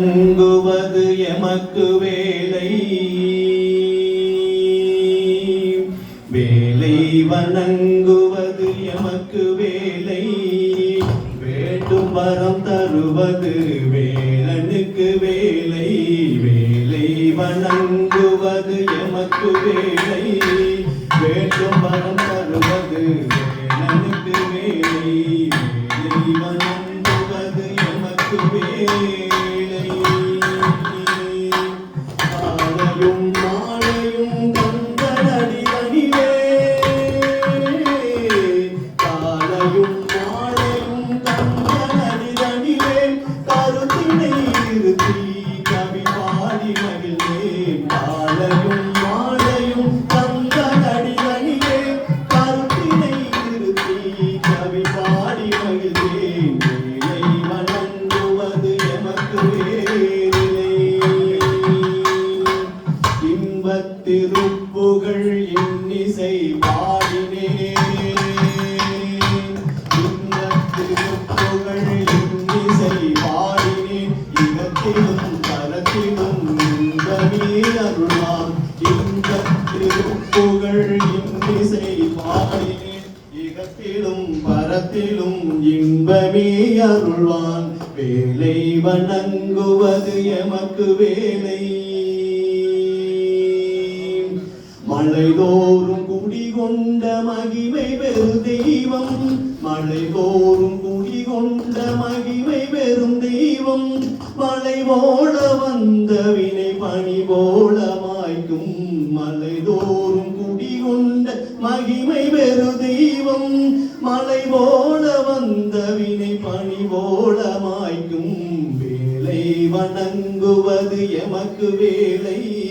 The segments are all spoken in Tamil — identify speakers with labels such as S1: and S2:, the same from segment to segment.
S1: தங்குவது எமக்கு வேலை. வேலை வணங்குவது எமக்கு வேலை. வேண்டும் வரம் தருவது வேலனுக்கு வேலை. வேலை வணங்கு இன்பத்திருப்புகள் இன்னிசை பாடினே. இன்பத்திருப்புகள் இன்னிசை பாடினேன் இகத்திலும் தரத்திலும் இன்பமே அருளாம் இன்பத்திருப்புகள் இன்னிசை பாடினேன் இகத்திலும் பரத்திலும் இன்பமே அருள்வான் வேலை வணங்குவது எமக்கு வேலை. மலைதோறும் குடிகொண்ட மகிமை பெரும் தெய்வம். மலைதோறும் குடிகொண்ட மகிமை பெரும் தெய்வம். மழை போல வந்த வினை பணி போல மாய்க்கும். மலைதோறும் குடிகொண்ட மகிமை பெரு தெய்வம். மழை போல வந்த வினை பணி போல மாய்க்கும். வேலை வணங்குவது எமக்கு வேலை.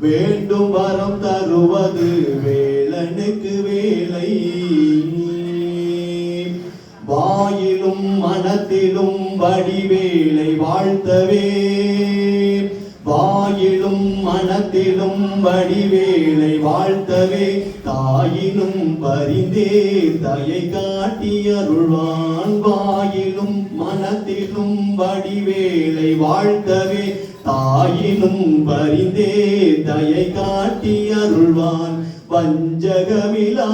S1: வேண்டும் வரம் தருவது வேலனுக்கு வேலை. வாயிலும் மனத்திலும் வடிவேலை வாழ்த்தவே. வாயிலும் மனத்திலும் வடிவேலை வாழ்த்தவே. தாயினும் பரிந்தே தயை காட்டி அருள்வான். வாயிலும் மனத்திலும் வடிவேலை வாழ்த்தவே. தாயினும் பரிந்தே தயை காட்டி அருள்வான். வஞ்சகமிலா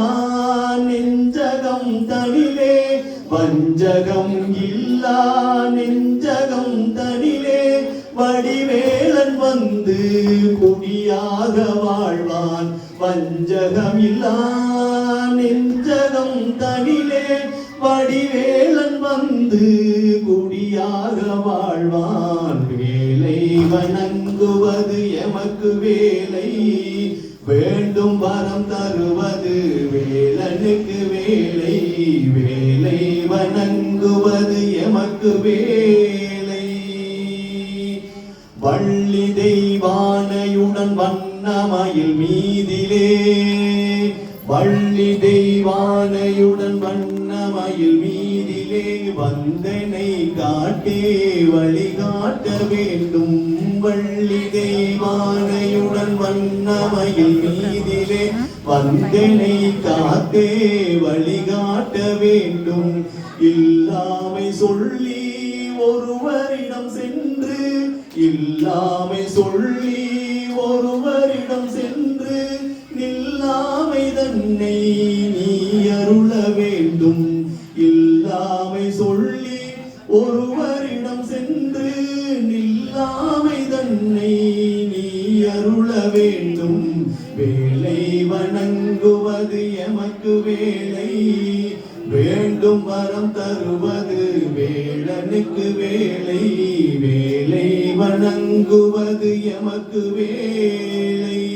S1: நெஞ்சகம் தனிலே வஞ்சகம் இல்லா நெஞ்சகம் தனிலே வடிவேலன் வந்து குடியாக வாழ்வான். வஞ்சகமில்லா நெஞ்சகம் தனிலே வடிவேலன் வந்து குடியாக வாழ்வான். வேலை வணங்குவது எமக்கு வேலை. வேண்டும் வரம் தருவது வேலனுக்கு வேலை. வேலை வணங்குவது எமக்கு வேலை. வள்ளி தெய்வானையுடன் வண்ணமயில் மீ வள்ளி தெய்வானையுடன் வண்ணமையில் மீதிலே வந்தனை காத்தே வழிகாட்ட வேண்டும். இல்லாமை சொல்லி ஒருவரிடம் சென்று இல்லாமை சொல்லி ஒருவரிடம் சென்று நில்லாமை தன்னை நீ அருள வேண்டும். இல்லாமை சொல்லி ஒரு வேலை வணங்குவது எமக்கு வேலை. வேண்டும் வரம் தருவது வேளனுக்கு வேலை. வேலை வணங்குவது எமக்கு வேலை.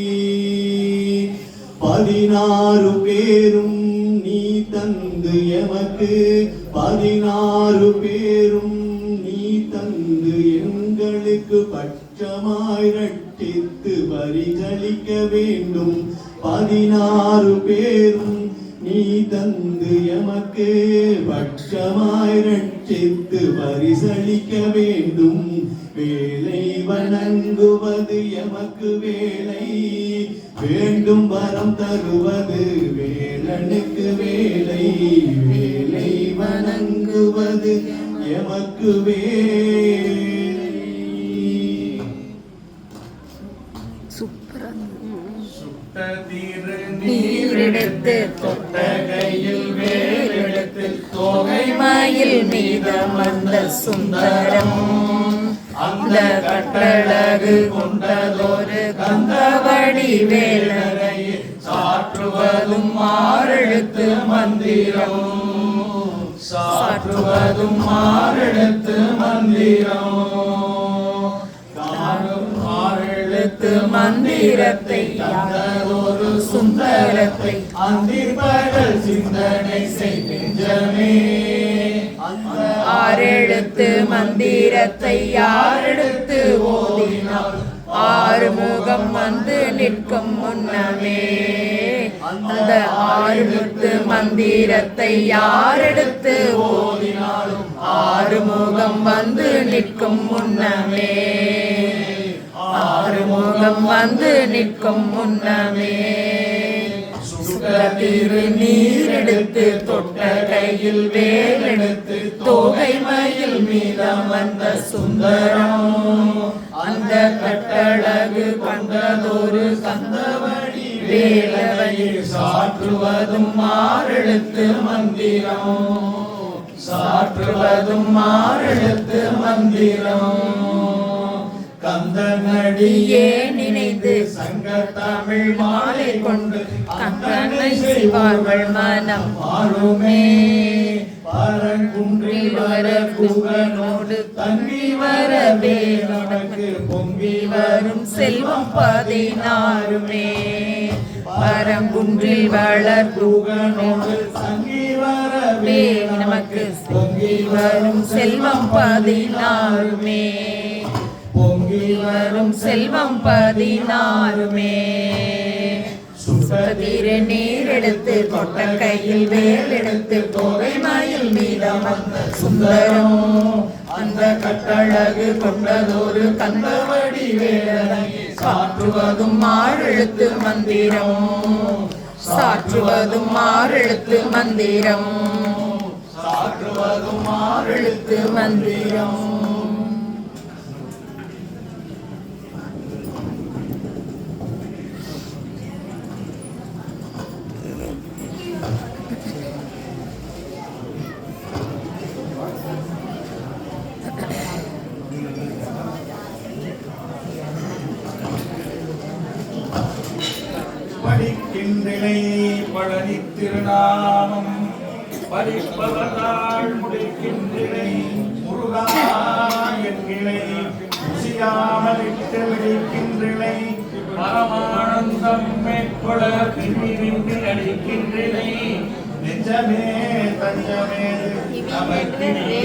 S1: பதினாறு பேரும் நீ தந்து எமக்கு. பதினாறு பேரும் நீ தந்து எங்களுக்கு பட்சமாயிரட்டு ரட்டித்து பரிகளிக்க வேண்டும். பதினாறு பேரும் நீ தந்து எமக்கு பட்சமாய் ரட்சித்து பரிசளிக்க வேண்டும். வேலை வணங்குவது எமக்கு வேலை. வேண்டும் வரம் தருவது வேலனுக்கு வேலை. வேலை வணங்குவது எமக்கு வேலை.
S2: நீரெடுத்து தொட்ட கையில் வேலெடுத்து தோகை மயில் மீதமர்ந்த சுந்தரம். அந்த கட்டழகு கொண்டதொரு கந்தவடி வேலரை சாற்றுவதும் ஆறெழுத்து மந்திரம். சாற்றுவதும் ஆறெழுத்து மந்திரம். ஆறெழுத்து மந்திரத்தை ஒரு சுந்தரத்தை அந்திப்பகல் சிந்தனை செய் நெஞ்சமே. அந்த ஆறெழுத்து மந்திரத்தை யாரெடுத்து ஓதினால் ஆறு முகம் வந்து நிற்கும் முன்னமே. அந்த ஆறுமுத்து மந்திரத்தை யாரெடுத்து ஓதினாலும் ஆறு முகம் வந்து நிற்கும் முன்னமே. ஆறு வந்து நிற்கும் முன்னமே. சுகத்திரு நீரெடுத்து தொட்ட கையில் வேல் எடுத்து தோகை மயில் மீதம் வந்த சுந்தரம். அந்த கட்டழகு கண்டதொரு கந்தவடி வேலவையில் சாற்றுவதும் மாறெழுத்து மந்திரம். சாற்றுவதும் மாறெழுத்து மந்திரம். கந்தனடியே நினைந்து சங்க தமிழ் மாலை கொண்டு கந்தனை செய்வார்கள் மனம். மாறுமே பரங்குன்றில் வர குகனோடு தங்கி வரவே நமக்கு பொங்கி வரும் செல்வம் பதினாறுமே. பரங்குன்றில் வளர் குகனோடு தங்கி வரவே நமக்கு பொங்கி வரும் செல்வம் பதினாறுமே. பொங்கி வரும் செல்வம் பதினாறுமே. சுத்ததிர நீர் எடுத்து தொட்ட கையில் வேல் எடுத்து கோவை மயில் மீதம் சுந்தரம். அந்த கட்டழகு கொண்டதொரு கந்தவடி வேலை சாற்றுவதும் மாறெழுத்து மந்திரம். சாற்றுவதும் மாறெழுத்து மந்திரம். சாற்றுவதும் மாறெழுத்து மந்திரம்.
S3: படிக்கின்றிலை பழனி திருநாமம். படிப்பவர்கள் முடிக்கின்றிலை முருகா என்கிளை ருசியாமல் இட்டு விழிக்கின்றிலை பரமானந்தம் மேற்கொள்ள பிரிவின்றி அடிக்கின்றிலை நெஞ்சமே தஞ்சமே நமக்கினியே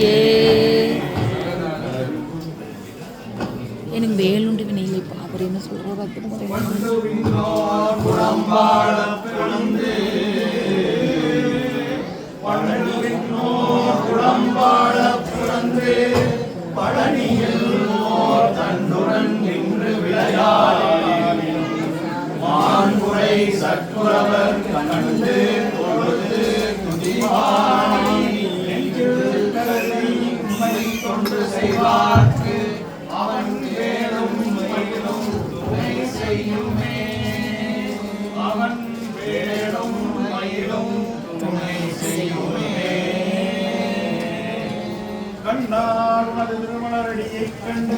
S2: சங்கியாதி எனக்கு வேலுண்டு வினையிலே அவர் என்ன சொல்றாரு
S3: கண்டார் உனது திருமணரடியைக் கண்டு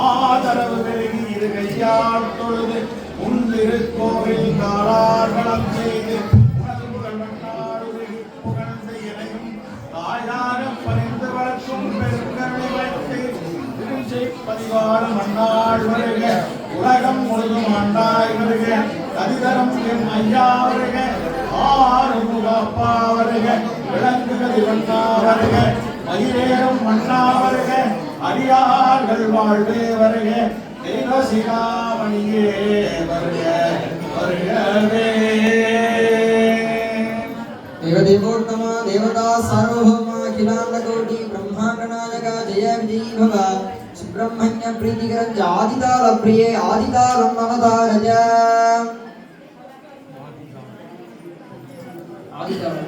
S3: ஆதரவு பெருகி இரு கையால் தொழுது உன் திருக்கோவில் காலார் செய்து உனது புகழ் வண்ணார் உருகி புகழ்ந்து இணையும் பணிந்து வளர்க்கும் பெருங்கருணை வைத்து பதிவான மன்னாள் வருக. உலகம் முழுதும் ஆண்டாய் வருக. கதிதரம் என் ஐயா வருக. ஆறுமுகப்பா வருக. விளங்குகதி வண்ணா வருக. மயிலேறும் மண்ணா வருக அடியார்கள் வாழ்வே வருக தெய்வசிகாமணியே வருக வருகவே
S4: देवदेवोत्तम देवता सार्वभौम अखिलाण्डकोटि ब्रह्माण्डनायक जय विजयी भव सुब्रह्मण्य प्रीतिकर आदिताल प्रिये आदितालम अवतारज आदिताल